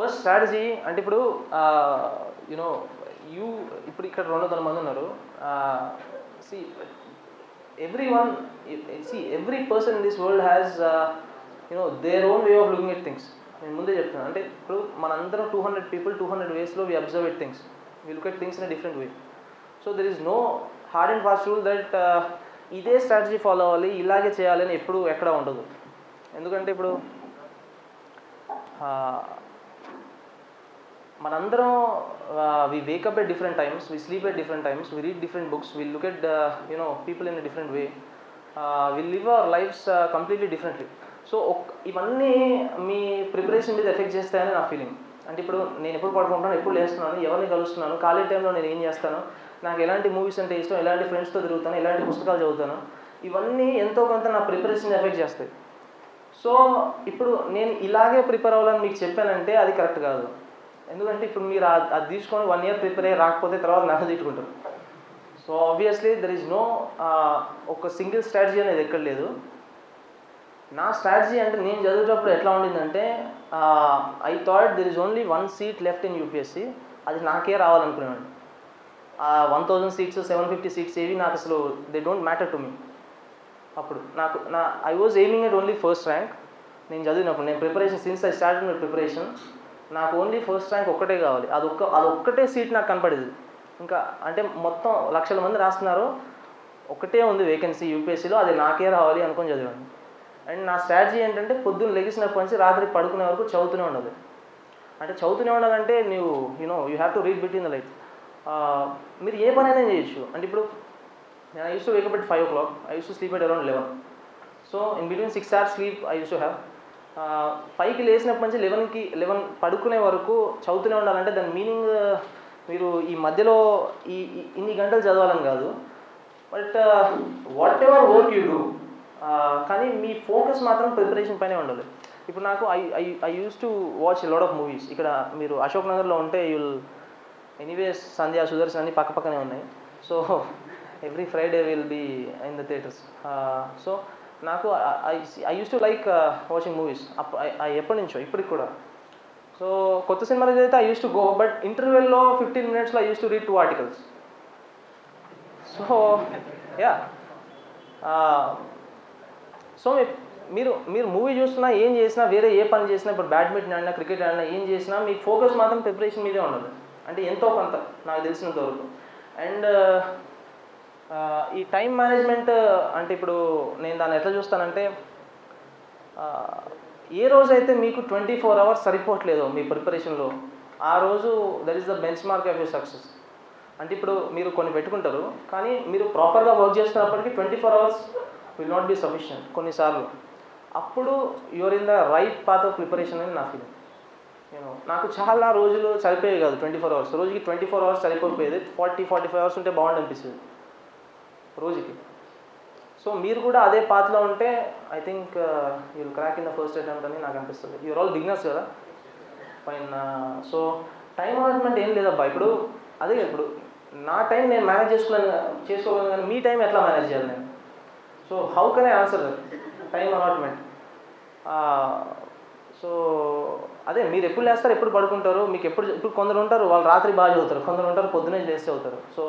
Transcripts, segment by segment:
First strategy అంటే ఇప్పుడు you know you ఇప్పుడు ఇక్కడ రెండు వందల మంది ఉన్నారు. See every one see every person in this world has you know their own way of looking at things నేను ముందే చెప్తున్నాను. అంటే ఇప్పుడు మనందరం two hundred people two hundred వేస్లో we observe at things we look at things in different way so there is no hard and fast rule that ఇదే strategy follow అవ్వాలి ఇలాగే చేయాలని ఎప్పుడు ఎక్కడ ఉండదు. ఎందుకంటే ఇప్పుడు మనందరం we wake up at different times we sleep at different times we read different books we look at you know people in different way we live our lives completely differently so ఇవన్నీ మీ preparation మీద effect చేస్తాయని నా feeling అంటే ఇప్పుడు నేను ఎప్పుడు పడుకుంటాను ఎప్పుడు లేస్తున్నాను ఎవరిని కలుస్తున్నాను ఖాళీ టైంలో నేను ఏం చేస్తాను నాకు ఎలాంటి మూవీస్ అంటే ఇష్టం ఎలాంటి ఫ్రెండ్స్తో తిరుగుతాను ఎలాంటి పుస్తకాలు చదువుతాను ఇవన్నీ ఎంతో కొంత నా ప్రిపరేషన్ ఎఫెక్ట్ చేస్తాయి. సో ఇప్పుడు నేను ఇలాగే ప్రిపేర్ అవ్వాలని మీకు చెప్పానంటే అది కరెక్ట్ కాదు. ఎందుకంటే ఇప్పుడు మీరు అది తీసుకొని వన్ ఇయర్ ప్రిపేర్ అయ్యి రాకపోతే తర్వాత నన్ను తిట్టుకుంటారు so obviously there is no ఒక సింగిల్ స్ట్రాటజీ అనేది ఎక్కడ లేదు. నా స్ట్రాటజీ అంటే నేను చదివేటప్పుడు ఎట్లా ఉండిందంటే I thought there is only one seat left in UPSC అది నాకే రావాలనుకునేవాడు one thousand seats seven fifty seats ఏవి నాకు అసలు they don't matter to me అప్పుడు నాకు నా I was aiming at only first rank నేను చదివినప్పుడు నేను preparation since I start my preparation నాకు ఓన్లీ ఫస్ట్ ర్యాంక్ ఒక్కటే కావాలి. అది ఒక్క అది ఒక్కటే సీట్ నాకు కనపడేది. ఇంకా అంటే మొత్తం లక్షల మంది రాస్తున్నారు. ఒకటే ఉంది వేకెన్సీ యూపీఎస్సీలో అది నాకే రావాలి అనుకుని చదివాను. అండ్ నా స్ట్రాటజీ ఏంటంటే పొద్దున్న లెగిసినప్పటి నుంచి రాత్రి పడుకునే వరకు చదువుతూనే ఉండదు అంటే చదువుతూనే ఉండాలంటే నీవు you know you have to read between the life మీరు ఏ పనైనా చేయొచ్చు. అంటే ఇప్పుడు నేను I use to wake up at five o'clock I use to sleep at around eleven so in between six hours sleep I use to have ఫైవ్కి లేచినప్పటి నుంచి లెవెన్కి లెవెన్ పడుకునే వరకు చదువుతూనే ఉండాలంటే దాని మీనింగ్ మీరు ఈ మధ్యలో ఈ ఇన్ని గంటలు చదవాలని కాదు. But what ever work you do కానీ మీ ఫోకస్ మాత్రం ప్రిపరేషన్ పైనే ఉండాలి. ఇప్పుడు నాకు I I I use to watch lot of movies ఇక్కడ మీరు అశోక్ నగర్లో ఉంటే యుల్ ఎనీవేస్ సంధ్యా సుదర్శన్ అన్ని పక్క పక్కనే ఉన్నాయి. So every Friday will be in the theatres so నాకు I I use to like watching movies ఎప్పటి నుంచో ఇప్పటికి కూడా. సో కొత్త సినిమాలు అయితే I use to go but ఇంటర్వెల్లో fifteen మినిట్స్లో I use to read two articles so ya so మీరు మీరు మూవీ చూస్తున్నా ఏం చేసినా వేరే ఏ పని చేసినా ఇప్పుడు బ్యాడ్మింటన్ ఆడినా క్రికెట్ ఆడినా ఏం చేసినా మీ ఫోకస్ మాత్రం ప్రిపరేషన్ మీదే ఉండదు అంటే ఎంతో కొంత నాకు తెలిసినంత వరకు. అండ్ ఈ టైం మేనేజ్మెంట్ అంటే ఇప్పుడు నేను దాన్ని ఎట్లా చూస్తానంటే ఏ రోజైతే మీకు ట్వంటీ ఫోర్ అవర్స్ సరిపోవట్లేదో మీ ప్రిపరేషన్లో ఆ రోజు that is the bench mark of your success అంటే ఇప్పుడు మీరు కొన్ని పెట్టుకుంటారు కానీ మీరు ప్రాపర్గా వర్క్ చేస్తున్నప్పటికీ twenty four hours will not be sufficient కొన్నిసార్లు. అప్పుడు your in the right path of preparation అని నా ఫీలింగ్ నేను నాకు చాలా రోజులు సరిపోయేవి కాదు ట్వంటీ ఫోర్ అవర్స్. రోజుకి ట్వంటీ ఫోర్ అవర్స్ సరిపోయేది ఫార్టీ ఫార్టీ ఫైవ్ అవర్స్ ఉంటే బాగుంటుంది అనిపిస్తుంది రోజుకి. సో మీరు కూడా అదే పాత్లో ఉంటే I think you'll crack in the first attempt అని నాకు అనిపిస్తుంది. యూర్ ఆల్ బిగినర్స్ కదా? పైన సో టైం మేనేజ్మెంట్ ఏం లేదబ్బా. ఇప్పుడు అదే ఇప్పుడు నా టైం నేను మేనేజ్ చేసుకోలేను చేసుకోగలను కానీ మీ టైం ఎట్లా మేనేజ్ చేయాలి నేను? So how can I answer time allotment so అదే మీరు ఎప్పుడు లేస్తారు ఎప్పుడు పడుకుంటారు మీకు ఎప్పుడు ఇప్పుడు కొందరు ఉంటారు వాళ్ళు రాత్రి బాగా చదువుతారు కొందరు ఉంటారు పొద్దునే లేస్తే అవుతారు. సో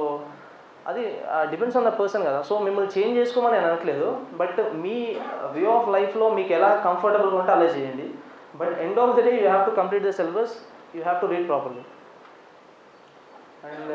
అది డిపెండ్స్ ఆన్ ద పర్సన్ కదా. సో మిమ్మల్ని చేంజ్ చేసుకోమని నేను అనట్లేదు. బట్ మీ వ్యూ ఆఫ్ లైఫ్లో మీకు ఎలా కంఫర్టబుల్గా ఉంటే అలా చేయండి. But end of the day you have to complete the syllabus you have to read properly and